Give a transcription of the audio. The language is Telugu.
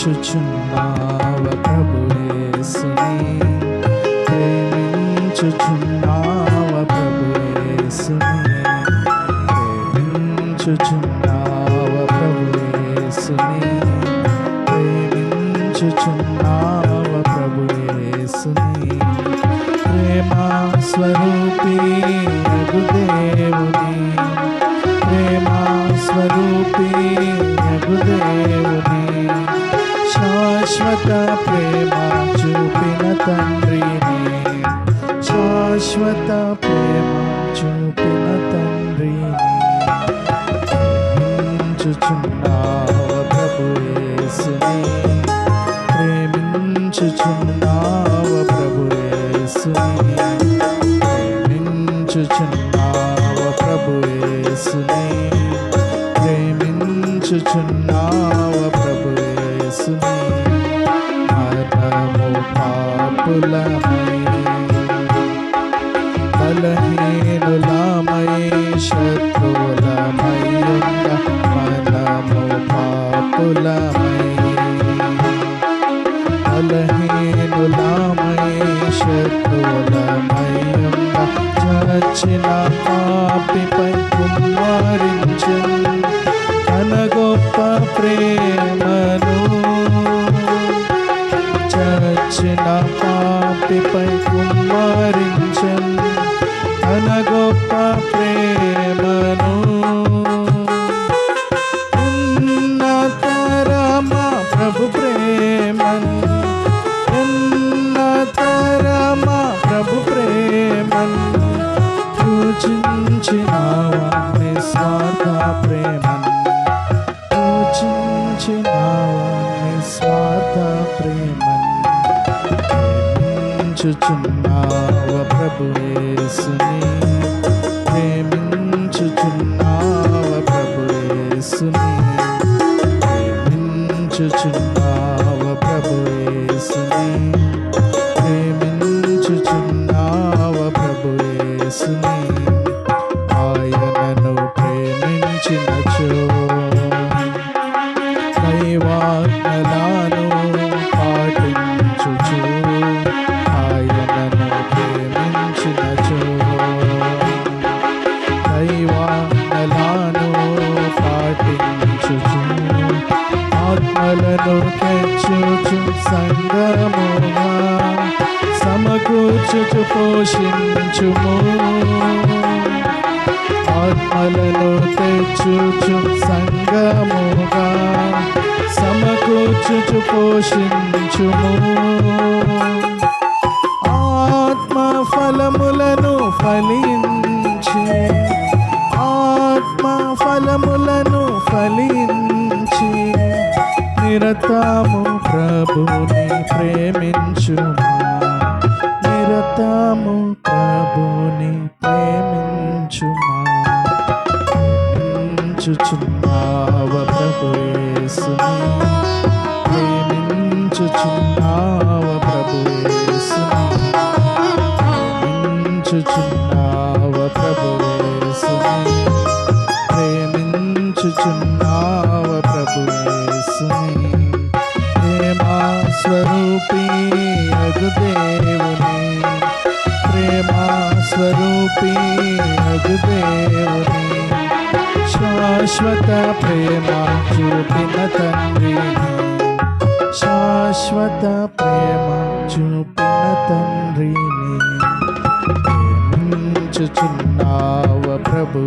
ప్రేమించుచున్నావ ప్రభుయేసుని? ప్రేమించుచున్నావ ప్రభుయేసుని? ప్రేమించుచున్నావ ప్రభుయేసుని? ప్రేమించుచున్నావ శాశ్వత ప్రేమ చూపిన తండ్రిని. శాశ్వత ప్రేమ చూపిన తండ్రిని. ప్రేమించుచున్నావ ప్రభు యేసుని ప్రేమించుచున్నావ ప్రభు యేసుని. ప్రేమించుచున్నావ ప్రభు యేసుని. ప్రేమించుచున్నావ. బలహీనులమై శత్రులమై మనము పాపులమై బలహీనులమై శత్రులమై చచ్చిన పాపిపై కుమ్మరించు తన గొప్ప ప్రేమను చచ్చిన పాపిపై కుమ్మరించన్. తన గొప్ప ప్రేమను ఉన్నతరమా ప్రభు ప్రేమను ఉన్నతరమా ప్రభు ప్రేమను సూచించినావా నిస్వార్థ ప్రేమను? సూచించినావా నిస్వార్థ ప్రేమను? ప్రేమించుచున్నావ ప్రభు యేసుని. ప్రేమించుచున్నావ ప్రభు యేసుని. ప్రేమించుచున్నావ ప్రభు యేసుని. ప్రేమించుచున్నావ ప్రభు యేసుని. ఆయనను ప్రేమించినచో ఆత్మలను తెచ్చుచు సంగముగా సమకూర్చుచు పోషించుము. ఆత్మలను తెచ్చుచు సంగముగా సమకూర్చుచు పోషించుము. ఆత్మ ఫలములను ఫలించి ఆత్మ ఫలములను ఫలించి నిరతాము ప్రభుని ప్రేమించుమా? నిరతాము ప్రభుని ప్రేమించుమా? ప్రేమించుచున్నావ ప్రభు ప్రేమించుచున్నావ ప్రభు ప్రేమించుచున్నావ ప్రభు స్వరూపీ అగు శాశ్వత ప్రేమ చూపిన తండ్రి. శాశ్వత ప్రేమ చూపిన తండ్రిని ప్రేమించుచున్నావ ప్రభు